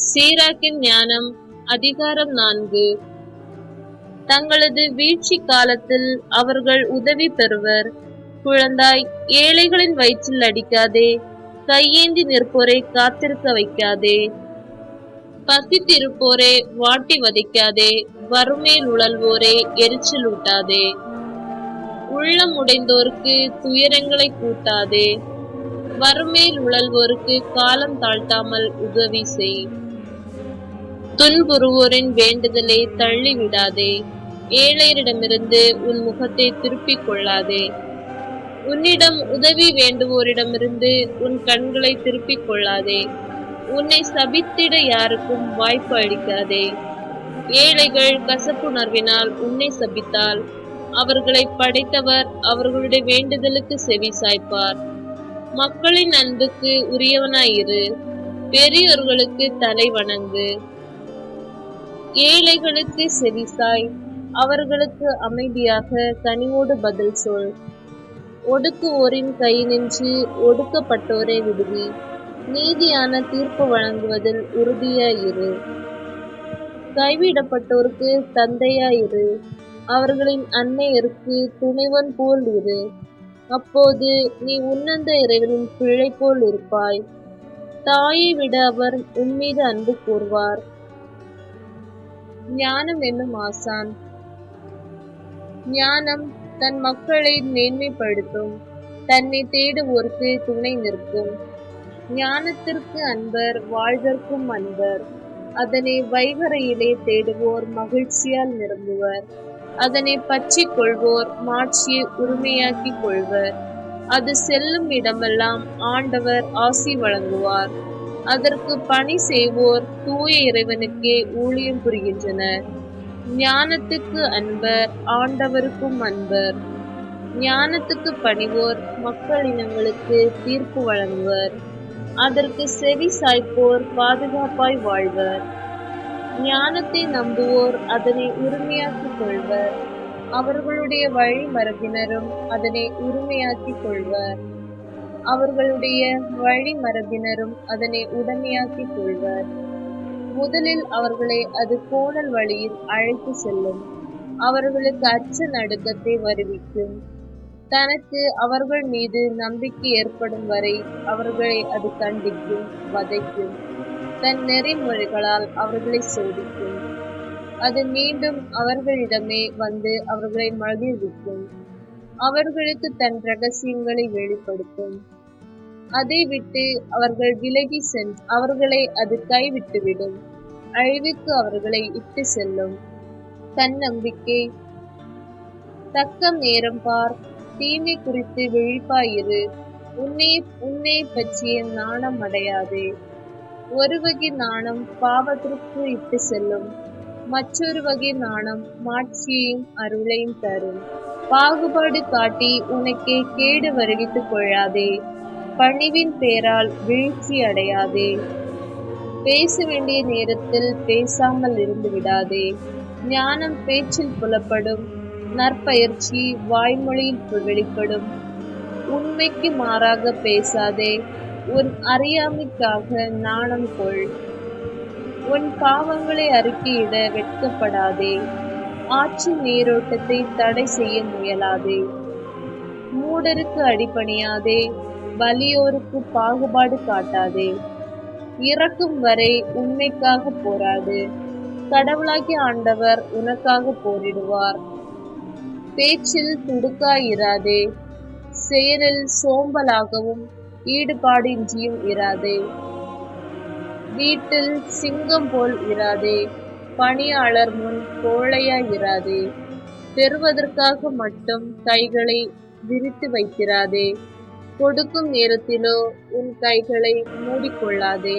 சீராக்கின் ஞானம் அதிகாரம் நான்கு. தங்களது வீழ்ச்சி காலத்தில் அவர்கள் உதவி பெறுவர். குழந்தாய் ஏழைகளின் வயிற்றில் அடிக்காதே. கையேந்தி நிற்போரை காத்திருக்க வைக்காதே. பசித்திருப்போரே வாட்டி வதைக்காதே. வறுமையில் உழல்வோரே எரிச்சல் ஊட்டாதே. உள்ளம் உடைந்தோருக்கு துயரங்களை கூட்டாதே வறுமையில் உழல்வோருக்கு காலம் தாழ்த்தாமல் உதவி செய். துன்புறுவோரின் வேண்டுதலை தள்ளிவிடாதே. ஏழையரிடமிருந்து உன் முகத்தை திருப்பிக் கொள்ளாதே. உன்னிடம் உதவி வேண்டுவோரிடமிருந்து உன் கண்களை திருப்பிக் கொள்ளாதே. உன்னை சபித்திட யாருக்கும் வாய்ப்பு அளிக்காதே. ஏழைகள் கசப்புணர்வினால் உன்னை சபித்தால் அவர்களை படைத்தவர் அவர்களுடைய வேண்டுதலுக்கு செவி சாய்ப்பார். மக்களின் அன்புக்கு உரியவனாயிரு. பெரியோர்களுக்கு தலை வணங்கு. ஏழைகளுக்கு செவிசாய் அவர்களுக்கு அமைதியாக கனிவோடு பதில் சொல். ஒடுக்குவோரின் கை நின்று ஒடுக்கப்பட்டோரை விடுவி. நீதியான தீர்ப்பு வழங்குவதில் உறுதியாயிரு. கைவிடப்பட்டோருக்கு தந்தையாயிரு. அவர்களின் அன்னையருக்கு துணைவன் போல் இரு. அப்போது நீ உன்னந்த இறைவனின் பிழை போல் இருப்பாய். தாயை விட அவர் உன்மீது அன்பு கூர்வார். ஞானம் என்னும் ஆசான். ஞானம் தன் மக்களை மேன்மைப்படுத்தும். தன்னை தேடுவோருக்கு துணை நிற்கும். ஞானத்திற்கு அன்பர் வாழ்தற்கும் அன்பர். அதனை வைகரையிலே தேடுவோர் மகிழ்ச்சியால் நிரம்புவர். அதனை பற்றி கொள்வோர் மாட்சியை உரிமையாக்கிக் கொள்வர். அது செல்லும் இடமெல்லாம் ஆண்டவர் ஆசி வழங்குவார். அதற்கு பணி செய்வோர் தூய இறைவனுக்கே ஊழியம் புரிகின்றனர். ஞானத்துக்கு அன்பர் ஆண்டவருக்கும் அன்பர். ஞானத்துக்கு பணிவோர் மக்கள் இனங்களுக்கு தீர்ப்பு வழங்குவர். அதற்கு செவி சாய்ப்போர் பாதுகாப்பாய் வாழ்வர். ஞானத்தை நம்புவோர் அதனை உரிமையாக்கிக் கொள்வர். அவர்களுடைய வழி மரபினரும் அதனை உரிமையாக்கிக் கொள்வர். அவர்களுடைய வழிமரபினரும் அதனை உடமையாக்கிக் கொள்வர். முதலில் அவர்களை அது கோணல் வழியில் அழைத்து செல்லும். அவர்களுக்கு அச்ச நடுக்கத்தை வருவிக்கும். தனக்கு அவர்கள் மீது நம்பிக்கை ஏற்படும் வரை அவர்களை அது கண்டிக்கும் வதைக்கும். தன் நெறிமுறைகளால் அவர்களை சோதிக்கும். அது மீண்டும் அவர்களிடமே வந்து அவர்களை மகிழ்விக்கும். அவர்களுக்கு தன் ரகசியங்களை வெளிப்படுத்தும். அதை விட்டு அவர்கள் விலகி சென்று அவர்களை அது கைவிட்டுவிடும். அழிவுக்கு அவர்களை இட்டு செல்லும். தன்னம்பிக்கை. தக்க நேரம் பார் தீமை குறித்து விழிப்பாயிரு. உன்னை உன்னை பற்றிய நாணம் அடையாதே. ஒரு வகை நாணம் பாவத்திற்கு இட்டு செல்லும். மற்றொரு வகை நாணம் மாட்சியையும் அருளையும் தரும். பாகுபாடு காட்டி உனக்கே கேடு வருவித்துக் கொள்ளாதே. பணிவின் பேரால் வீழ்ச்சி அடையாதே. பேச வேண்டிய நேரத்தில் பேசாமல் இருந்து விடாதே. ஞானம் பேச்சில் புலப்படும் நற்பயிற்சி வாய்மொழியில் வெளிப்படும் உண்மைக்கு மாறாக பேசாதே. உன் அறியாமைக்காக நாணம் கொள். உன் பாவங்களை அறிக்கையிட வெட்கப்படாதே. ஆட்சி நீரோட்டத்தை தடை செய்ய முயலாதே. மூடருக்கு அடிபணியாதே. வலியோருக்கு பாகுபாடு காட்டாதே. இறக்கும் வரை உண்மைக்காக போராடு. கடவுளாகிய ஆண்டவர் உனக்காக போரிடுவார். பேச்சில் துடுக்காயிராதே. செயலில் சோம்பலாகவும் ஈடுபாடின்றியும் இராதே. வீட்டில் சிங்கம் போல் இராதே. பணியாளர் முன் கோழையாயிராதே. பெறுவதற்காக மட்டும் கைகளை விரித்து வைத்திராதே கொடுக்கும் நேரத்திலோ உன் கைகளை மூடிக்கொள்ளாதே.